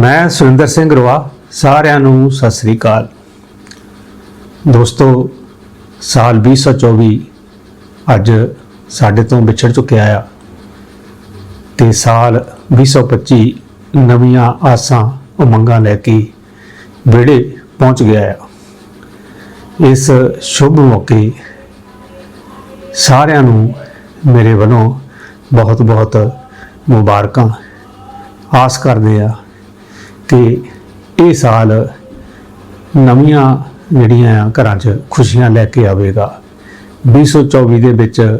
ਮੈਂ ਸੁਰਿੰਦਰ ਸਿੰਘ ਰਵਾ, ਸਾਰਿਆਂ ਨੂੰ ਸਤਿ ਸ੍ਰੀ ਅਕਾਲ। ਦੋਸਤੋ, ਸਾਲ 2024 ਅੱਜ ਸਾਡੇ ਤੋਂ ਵਿਛੜ ਚੁੱਕਿਆ ਆ ਤੇ ਸਾਲ 2025 ਨਵੀਆਂ ਆਸਾਂ, ਉਮੰਗਾਂ ਲੈ ਕੇ ਵਿਹੜੇ ਪਹੁੰਚ ਗਿਆ ਆ। ਇਸ ਸ਼ੁਭ ਮੌਕੇ ਸਾਰਿਆਂ ਨੂੰ ਮੇਰੇ ਵੱਲੋਂ ਬਹੁਤ ਬਹੁਤ ਮੁਬਾਰਕਾਂ। ਆਸ ਕਰਦੇ ਆ ਕਿ ਇਹ ਸਾਲ ਨਵੀਆਂ ਜਿਹੜੀਆਂ ਆ ਘਰਾਂ 'ਚ ਖੁਸ਼ੀਆਂ ਲੈ ਕੇ ਆਵੇਗਾ। 2024 ਦੇ ਵਿੱਚ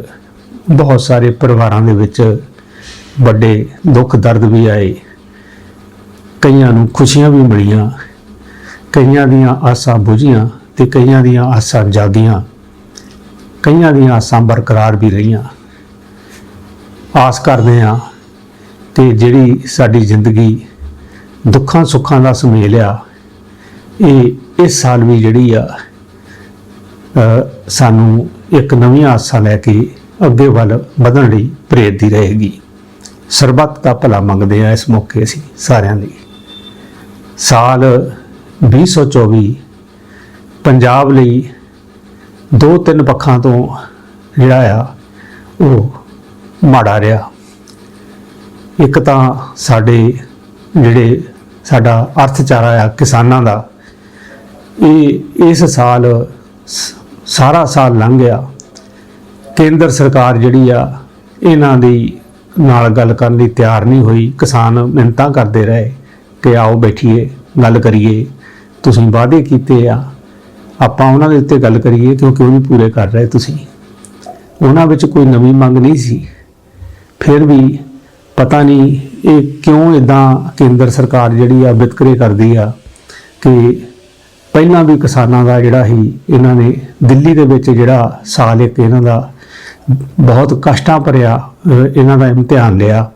ਬਹੁਤ ਸਾਰੇ ਪਰਿਵਾਰਾਂ ਦੇ ਵਿੱਚ ਵੱਡੇ ਦੁੱਖ ਦਰਦ ਵੀ ਆਏ। ਕਈਆਂ ਨੂੰ ਖੁਸ਼ੀਆਂ ਵੀ ਮਿਲੀਆਂ, ਕਈਆਂ ਦੀਆਂ ਆਸਾਂ ਬੁਝੀਆਂ ਤੇ ਕਈਆਂ ਦੀਆਂ ਆਸਾਂ ਜਾਗੀਆਂ। ਕਈਆਂ ਦੀਆਂ ਆਸਾਂ ਬਰਕਰਾਰ ਵੀ ਰਹੀਆਂ। ਆਸ ਕਰਦੇ ਹਾਂ ਕਿ ਜਿਹੜੀ ਸਾਡੀ ਜ਼ਿੰਦਗੀ ਦੁੱਖਾਂ ਸੁੱਖਾਂ ਦਾ ਸੁਮੇਲ ਆ। ਇਹ ਇਸ ਸਾਲ ਵੀ ਜਿਹੜੀ ਆ ਸਾਨੂੰ ਇੱਕ ਨਵੀਂ ਆਸਾਂ ਲੈ ਕੇ ਅੱਗੇ ਵੱਲ ਵਧਣ ਲਈ ਪ੍ਰੇਰਦੀ ਰਹੇਗੀ। ਸਰਬੱਤ ਦਾ ਭਲਾ ਮੰਗਦੇ ਆ ਇਸ ਮੌਕੇ ਅਸੀਂ ਸਾਰਿਆਂ ਲਈ। ਸਾਲ 2024 ਪੰਜਾਬ ਲਈ ਦੋ ਤਿੰਨ ਪੱਖਾਂ ਤੋਂ ਜਿਹੜਾ ਆ, ਉਹ ਮਾੜਾ ਰਿਹਾ। ਇੱਕ ਤਾਂ ਸਾਡੇ ਜਿਹੜੇ ਸਾਡਾ ਅਰਥਚਾਰਾ ਆ ਕਿਸਾਨਾਂ ਦਾ। ਇਹ ਇਸ ਸਾਲ ਸਾਰਾ ਸਾਲ ਲੰਘ ਗਿਆ। ਕੇਂਦਰ ਸਰਕਾਰ ਜਿਹੜੀ ਆ, ਇਹਨਾਂ ਦੀ ਨਾਲ ਗੱਲ ਕਰਨ ਲਈ ਤਿਆਰ ਨਹੀਂ ਹੋਈ। ਕਿਸਾਨ ਮਿੰਨਤਾਂ ਕਰਦੇ ਰਹੇ ਕਿ ਆਓ ਬੈਠੀਏ, ਗੱਲ ਕਰੀਏ। ਤੁਸੀਂ ਵਾਅਦੇ ਕੀਤੇ ਆ। ਆਪਾਂ ਉਹਨਾਂ ਦੇ ਉੱਤੇ ਗੱਲ ਕਰੀਏ ਕਿਉਂਕਿ ਉਹ ਵੀ ਪੂਰੇ ਕਰ ਰਹੇ ਤੁਸੀਂ। ਉਹਨਾਂ ਵਿੱਚ ਕੋਈ ਨਵੀਂ ਮੰਗ ਨਹੀਂ ਸੀ। ਫਿਰ ਵੀ ਪਤਾ ਨਹੀਂ ਇਹ ਕਿਉਂ ਇਦਾਂ ਕੇਂਦਰ ਸਰਕਾਰ ਜਿਹੜੀ ਆ ਵਿਤਕਰੇ ਕਰਦੀ ਆ ਕਿ ਪਹਿਲਾਂ ਵੀ ਕਿਸਾਨਾਂ ਦਾ ਜਿਹੜਾ ਹੀ ਇਹਨਾਂ ਨੇ ਦਿੱਲੀ ਦੇ ਵਿੱਚ ਜਿਹੜਾ ਸਾਲ ਇੱਕ ਇਹਨਾਂ ਦਾ ਬਹੁਤ ਕਸ਼ਟਾਂ ਭਰਿਆ ਇਹਨਾਂ ਦਾ ਇਮਤਿਹਾਨ ਲਿਆ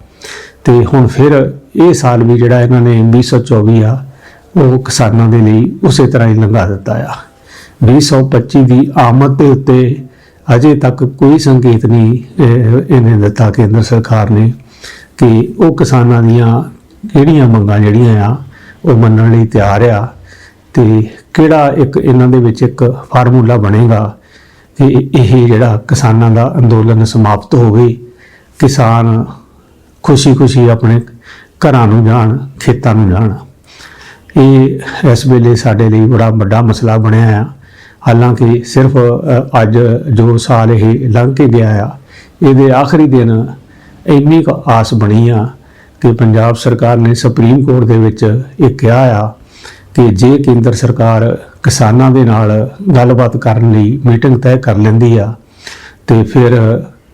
ਤੇ ਹੁਣ ਫਿਰ ਇਹ ਸਾਲ ਵੀ ਜਿਹੜਾ ਇਹਨਾਂ ਨੇ 2024 ਆ, ਉਹ ਕਿਸਾਨਾਂ ਦੇ ਲਈ ਉਸੇ ਤਰ੍ਹਾਂ ਹੀ ਲੰਘਾ ਦਿੱਤਾ ਆ। 2025 ਦੀ ਆਮਦ ਦੇ ਉੱਤੇ ਅਜੇ ਤੱਕ ਕੋਈ ਸੰਕੇਤ ਨਹੀਂ ਇਹਨੇ ਦਿੱਤਾ ਕੇਂਦਰ ਸਰਕਾਰ ਨੇ। ਕਿ ਉਹ ਕਿਸਾਨਾਂ ਦੀਆਂ ਕਿਹੜੀਆਂ ਮੰਗਾਂ ਜਿਹੜੀਆਂ ਆ, ਉਹ ਮੰਨਣ ਲਈ ਤਿਆਰ ਆ ਤੇ ਕਿਹੜਾ ਇੱਕ ਇਹਨਾਂ ਦੇ ਵਿੱਚ ਇੱਕ ਫਾਰਮੂਲਾ ਬਣੇਗਾ ਕਿ ਇਹ ਜਿਹੜਾ ਕਿਸਾਨਾਂ ਦਾ ਅੰਦੋਲਨ ਸਮਾਪਤ ਹੋਵੇ, ਕਿਸਾਨ ਖੁਸ਼ੀ-ਖੁਸ਼ੀ ਆਪਣੇ ਘਰਾਂ ਨੂੰ ਜਾਣ, ਖੇਤਾਂ ਨੂੰ ਜਾਣ। ਇਹ ਇਸ ਵੇਲੇ ਸਾਡੇ ਲਈ ਬੜਾ ਵੱਡਾ ਮਸਲਾ ਬਣਿਆ ਆ। ਹਾਲਾਂਕਿ ਸਿਰਫ ਅੱਜ ਜੋ ਸਾਲ ਇਹ ਲੰਘ ਕੇ ਗਿਆ ਆ, ਇਹਦੇ ਆਖਰੀ ਦਿਨ ਇੰਨੀ ਕੁ ਆਸ ਬਣੀ ਆ ਕਿ ਪੰਜਾਬ ਸਰਕਾਰ ਨੇ ਸੁਪਰੀਮ ਕੋਰਟ ਦੇ ਵਿੱਚ ਇਹ ਕਿਹਾ ਆ ਕਿ ਜੇ ਕੇਂਦਰ ਸਰਕਾਰ ਕਿਸਾਨਾਂ ਦੇ ਨਾਲ ਗੱਲਬਾਤ ਕਰਨ ਲਈ ਮੀਟਿੰਗ ਤੈਅ ਕਰ ਲੈਂਦੀ ਆ, ਤੇ ਫਿਰ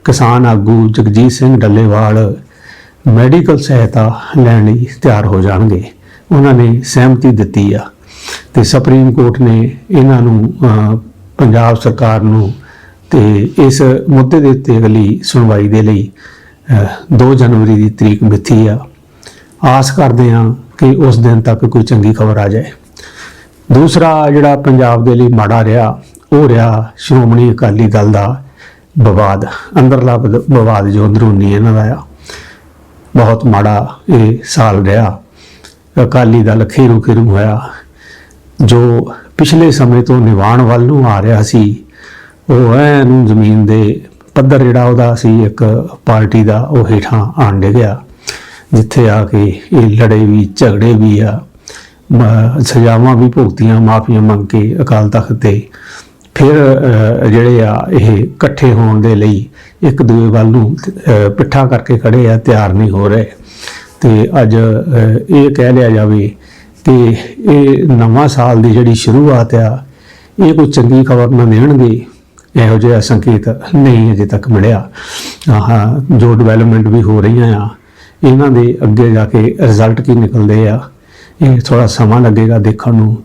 ਕਿਸਾਨ ਆਗੂ ਜਗਜੀਤ ਸਿੰਘ ਡੱਲੇਵਾਲ ਮੈਡੀਕਲ ਸਹਾਇਤਾ ਲੈਣ ਲਈ ਤਿਆਰ ਹੋ ਜਾਣਗੇ। ਉਹਨਾਂ ਨੇ ਸਹਿਮਤੀ ਦਿੱਤੀ ਆ। ਤੇ ਸੁਪਰੀਮ ਕੋਰਟ ਨੇ ਇਹਨਾਂ ਨੂੰ ਪੰਜਾਬ ਸਰਕਾਰ ਨੂੰ ਤੇ ਇਸ ਮੁੱਦੇ ਦੇ ਉੱਤੇ ਅਗਲੀ ਸੁਣਵਾਈ ਦੇ ਲਈ 2 ਜਨਵਰੀ ਦੀ ਤਰੀਕ ਮਿੱਥੀ ਆ। ਆਸ ਕਰਦੇ ਹਾਂ ਕਿ ਉਸ ਦਿਨ ਤੱਕ ਕੋਈ ਚੰਗੀ ਖਬਰ ਆ ਜਾਏ। ਦੂਸਰਾ ਜਿਹੜਾ ਪੰਜਾਬ ਦੇ ਲਈ ਮਾੜਾ ਰਿਹਾ, ਉਹ ਰਿਹਾ ਸ਼੍ਰੋਮਣੀ ਅਕਾਲੀ ਦਲ ਦਾ ਵਿਵਾਦ। ਅੰਦਰਲਾ ਵਿਵਾਦ ਜੋ ਅੰਦਰੂਨੀ ਇਹਨਾਂ ਦਾ ਆ, ਬਹੁਤ ਮਾੜਾ ਇਹ ਸਾਲ ਰਿਹਾ। ਅਕਾਲੀ ਦਲ ਖੇਰੂ ਖੇਰੂ ਹੋਇਆ। ਜੋ ਪਿਛਲੇ ਸਮੇਂ ਤੋਂ ਨਿਵਾਣ ਵੱਲ ਨੂੰ ਆ ਰਿਹਾ ਸੀ, ਉਹ ਐਨ ਜ਼ਮੀਨ ਦੇ ਪੱਧਰ ਜਿਹੜਾ ਉਹਦਾ ਸੀ, ਇੱਕ ਪਾਰਟੀ ਦਾ ਉਹ ਹੇਠਾਂ ਆਣ ਡਿੱਗਿਆ, ਜਿੱਥੇ ਆ ਕੇ ਇਹ ਲੜੇ ਵੀ, ਝਗੜੇ ਵੀ ਆ। ਸਜ਼ਾਵਾਂ ਵੀ ਭੁਗਤੀਆਂ, ਮਾਫੀਆਂ ਮੰਗ ਕੇ ਅਕਾਲ ਤਖਤ ਤੇ। ਫਿਰ ਜਿਹੜੇ ਆ ਇਹ ਇਕੱਠੇ ਹੋਣ ਦੇ ਲਈ ਇੱਕ ਦੂਏ ਵੱਲ ਨੂੰ ਪਿੱਠਾ ਕਰਕੇ ਖੜੇ ਆ, ਤਿਆਰ ਨਹੀਂ ਹੋ ਰਹੇ। ਤੇ ਅੱਜ ਇਹ ਕਹਿ ਲਿਆ ਜਾਵੇ ਕਿ ਇਹ ਨਵਾਂ ਸਾਲ ਦੀ ਜਿਹੜੀ ਸ਼ੁਰੂਆਤ ਆ, ਇਹ ਕੋਈ ਚੰਗੀ ਖਬਰ ਨਾ ਦੇਣਗੇ ਇਹੋ ਜਿਹਾ ਸੰਕੇਤ ਨਹੀਂ ਅਜੇ ਤੱਕ ਮਿਲਿਆ। ਆਹ ਜੋ ਡਿਵੈਲਪਮੈਂਟ ਵੀ ਹੋ ਰਹੀਆਂ ਆ, ਇਹਨਾਂ ਦੇ ਅੱਗੇ ਜਾ ਕੇ ਰਿਜ਼ਲਟ ਕੀ ਨਿਕਲਦੇ ਆ, ਇਹ ਥੋੜਾ ਸਮਾਂ ਲੱਗੇਗਾ ਦੇਖਣ ਨੂੰ,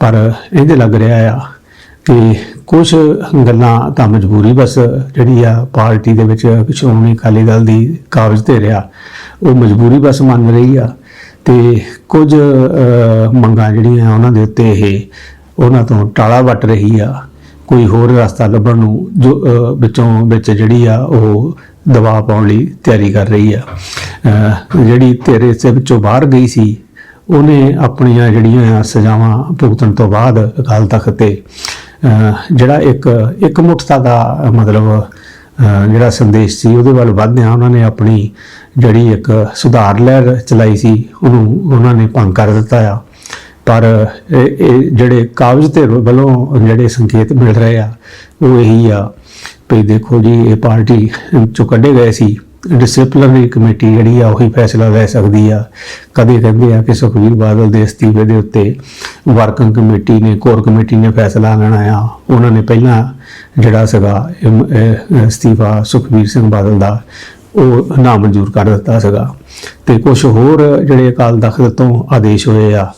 ਪਰ ਇਹਦੇ ਲੱਗ ਰਿਹਾ ਆ ਕਿ ਕੁਝ ਗੱਲਾਂ ਤਾਂ ਮਜਬੂਰੀ ਬਸ ਜਿਹੜੀ ਆ ਪਾਰਟੀ ਦੇ ਵਿੱਚ ਸ਼੍ਰੋਮਣੀ ਅਕਾਲੀ ਦਲ ਦੀ ਕਾਬਜ਼ ਤੇ ਰਿਹਾ, ਉਹ ਮਜਬੂਰੀ ਬਸ ਮੰਨ ਰਹੀ ਆ ਤੇ ਕੁਝ ਮੰਗਾਂ ਜਿਹੜੀਆਂ ਉਹਨਾਂ ਦੇ ਉੱਤੇ ਇਹ, ਉਹਨਾਂ ਤੋਂ ਟਾਲਾ ਵੱਟ ਰਹੀ ਆ। ਕੋਈ ਹੋਰ ਰਸਤਾ ਲੱਭਣ ਨੂੰ ਜੋ ਵਿੱਚੋਂ, ਵਿੱਚ ਜਿਹੜੀ ਆ ਉਹ ਦਬਾਅ ਪਾਉਣ ਲਈ ਤਿਆਰੀ ਕਰ ਰਹੀ ਆ। ਜਿਹੜੀ ਤੇਰੇ ਸੇ ਵਿੱਚੋਂ ਬਾਹਰ ਗਈ ਸੀ, ਉਹਨੇ ਆਪਣੀਆਂ ਜਿਹੜੀਆਂ ਆ ਸਜ਼ਾਵਾਂ ਭੁਗਤਣ ਤੋਂ ਬਾਅਦ ਅਕਾਲ ਤਖਤ ਤੇ ਜਿਹੜਾ ਇੱਕ ਇੱਕ ਮੁੱਠਤਾ ਦਾ ਮਤਲਬ ਜਿਹੜਾ ਸੰਦੇਸ਼ ਸੀ, ਉਹਦੇ ਵੱਲ ਵਧਦਿਆਂ ਉਹਨਾਂ ਨੇ ਆਪਣੀ ਜਿਹੜੀ ਇੱਕ ਸੁਧਾਰ ਲਹਿਰ ਚਲਾਈ ਸੀ, ਉਹਨੂੰ ਉਹਨਾਂ ਨੇ ਭੰਗ ਕਰ ਦਿੱਤਾ ਆ। ਪਰ ਇਹ ਜਿਹੜੇ ਕਾਬਜ਼ ਤੇ ਵੱਲੋਂ ਜਿਹੜੇ ਸੰਕੇਤ ਮਿਲ ਰਹੇ ਆ, ਉਹ ਇਹੀ ਆ ਵੀ ਦੇਖੋ ਜੀ, ਇਹ ਪਾਰਟੀ ਚੋਂ ਕੱਢੇ ਗਏ ਸੀ। ਡਿਸਪਲਿਨਰੀ ਕਮੇਟੀ ਜਿਹੜੀ ਆ, ਉਹੀ ਫੈਸਲਾ ਲੈ ਸਕਦੀ ਆ। ਕਦੇ ਕਹਿੰਦੇ ਆ ਕਿ ਸੁਖਵੀਰ ਬਾਦਲ ਦੇ ਅਸਤੀਫੇ ਦੇ ਉੱਤੇ ਵਰਕਿੰਗ ਕਮੇਟੀ ਨੇ ਕੋਰ ਕਮੇਟੀ ਨੇ ਫੈਸਲਾ ਲੈਣਾ ਆ। ਉਹਨਾਂ ਨੇ ਪਹਿਲਾਂ ਜਿਹੜਾ ਸੀਗਾ ਅਸਤੀਫਾ ਸੁਖਵੀਰ ਸਿੰਘ ਬਾਦਲ ਦਾ, ਉਹ ਨਾਮਨਜ਼ੂਰ ਕਰ ਦਿੱਤਾ ਸੀਗਾ। ਤੇ ਕੁਝ ਹੋਰ ਜਿਹੜੇ ਅਕਾਲ ਤਖਤ ਤੋਂ ਆਦੇਸ਼ ਹੋਏ ਆ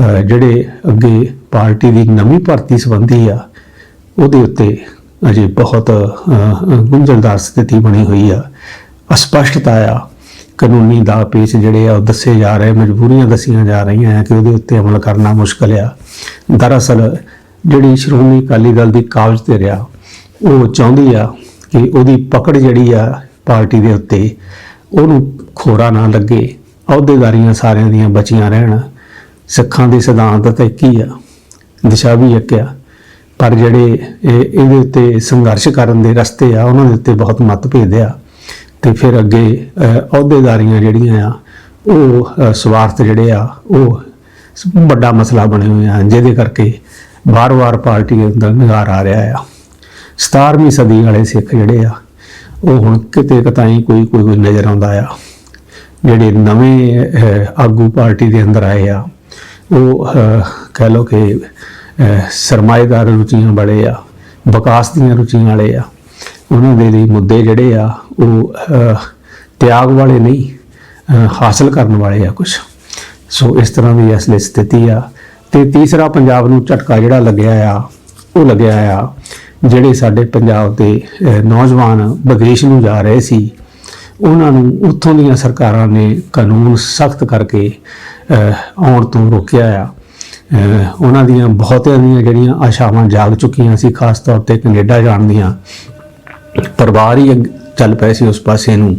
ਜਿਹੜੇ ਅੱਗੇ ਪਾਰਟੀ ਦੀ ਨਵੀਂ ਭਰਤੀ ਸੰਬੰਧੀ ਆ, ਉਹਦੇ ਉੱਤੇ ਅਜੇ ਬਹੁਤ ਗੁੰਝਲਦਾਰ ਸਥਿਤੀ ਬਣੀ ਹੋਈ ਆ। ਅਸਪਸ਼ਟਤਾ ਆ, ਕਾਨੂੰਨੀ ਦਾ ਪੇਚ ਜਿਹੜੇ ਆ, ਉਹ ਦੱਸੇ ਜਾ ਰਹੇ, ਮਜਬੂਰੀਆਂ ਦੱਸੀਆਂ ਜਾ ਰਹੀਆਂ ਆ ਕਿ ਉਹਦੇ ਉੱਤੇ ਅਮਲ ਕਰਨਾ ਮੁਸ਼ਕਲ ਆ। ਦਰਅਸਲ, ਜਿਹੜੀ ਸ਼੍ਰੋਮਣੀ ਅਕਾਲੀ ਦਲ ਦੀ ਕਾਬਜ਼ ਤੇ ਰਿਹਾ, ਉਹ ਚਾਹੁੰਦੀ ਆ ਕਿ ਉਹਦੀ ਪਕੜ ਜਿਹੜੀ ਆ ਪਾਰਟੀ ਦੇ ਉੱਤੇ, ਉਹਨੂੰ ਖੋਰਾ ਨਾ ਲੱਗੇ, ਅਹੁਦੇਦਾਰੀਆਂ ਸਾਰਿਆਂ ਦੀਆਂ ਬਚੀਆਂ ਰਹਿਣ। ਸਿੱਖਾਂ ਦੇ ਸਿਧਾਂਤ ਤਾਂ ਇੱਕ ਹੀ ਆ, ਦਿਸ਼ਾ ਵੀ ਇੱਕ ਆ। ਪਰ ਜਿਹੜੇ ਇਹ- ਇਹਦੇ ਉੱਤੇ ਸੰਘਰਸ਼ ਕਰਨ ਦੇ ਰਸਤੇ ਆ, ਉਹਨਾਂ ਦੇ ਉੱਤੇ ਬਹੁਤ ਮਤਭੇਦ ਆ। ਤੇ ਫਿਰ ਅੱਗੇ ਅਹੁਦੇਦਾਰੀਆਂ ਜਿਹੜੀਆਂ ਆ, ਉਹ ਸਵਾਰਥ ਜਿਹੜੇ ਆ, ਉਹ ਵੱਡਾ ਮਸਲਾ ਬਣੇ ਹੋਏ ਆ, ਜਿਹਦੇ ਕਰਕੇ ਵਾਰ-ਵਾਰ ਪਾਰਟੀ ਦੇ ਅੰਦਰ ਨਿਗਾਰ ਆ ਰਿਹਾ ਆ। 17ਵੀਂ ਸਦੀ ਵਾਲੇ ਸਿੱਖ ਜਿਹੜੇ ਆ, ਉਹ ਹੁਣ ਕਿਤੇ ਕਤਾਈ ਕੋਈ ਕੋਈ ਕੋਈ ਨਜ਼ਰ ਆਉਂਦਾ ਆ। ਜਿਹੜੇ ਨਵੇਂ ਆਗੂ ਪਾਰਟੀ ਦੇ ਅੰਦਰ ਆਏ ਆ ਉਹ ਕਹਿ ਲਓ ਕਿ ਸਰਮਾਏਦਾਰ ਰੁਚੀਆਂ ਵਾਲੇ ਆ ਵਿਕਾਸ ਦੀਆਂ ਰੁਚੀਆਂ ਵਾਲੇ ਆ, ਉਹਨਾਂ ਦੇ ਲਈ ਮੁੱਦੇ ਜਿਹੜੇ ਆ, ਉਹ ਤਿਆਗ ਵਾਲੇ ਨਹੀਂ ਹਾਸਲ ਕਰਨ ਵਾਲੇ ਆ ਕੁਝ ਸੋ ਇਸ ਤਰ੍ਹਾਂ ਦੀ ਅਸਲੀ ਸਥਿਤੀ ਆ। ਤੇ ਤੀਸਰਾ ਪੰਜਾਬ ਨੂੰ ਝਟਕਾ ਜਿਹੜਾ ਲੱਗਿਆ ਆ, ਉਹ ਲੱਗਿਆ ਆ, ਜਿਹੜੇ ਸਾਡੇ ਪੰਜਾਬ ਦੇ ਨੌਜਵਾਨ ਵਿਦੇਸ਼ ਨੂੰ ਜਾ ਰਹੇ ਸੀ, ਉਹਨਾਂ ਨੂੰ ਉੱਥੋਂ ਦੀਆਂ ਸਰਕਾਰਾਂ ਨੇ ਕਾਨੂੰਨ ਸਖਤ ਕਰਕੇ ਆਉਣ ਤੋਂ ਰੋਕਿਆ ਆ। ਉਹਨਾਂ ਦੀਆਂ ਬਹੁਤਿਆਂ ਦੀਆਂ ਜਿਹੜੀਆਂ ਆਸ਼ਾਵਾਂ ਜਾਗ ਚੁੱਕੀਆਂ ਸੀ, ਖਾਸ ਤੌਰ ਤੇ ਕੈਨੇਡਾ ਜਾਣ ਦੀਆਂ, ਪਰਿਵਾਰ ਹੀ ਅੱਗ- ਚੱਲ ਪਏ ਸੀ ਉਸ ਪਾਸੇ ਨੂੰ।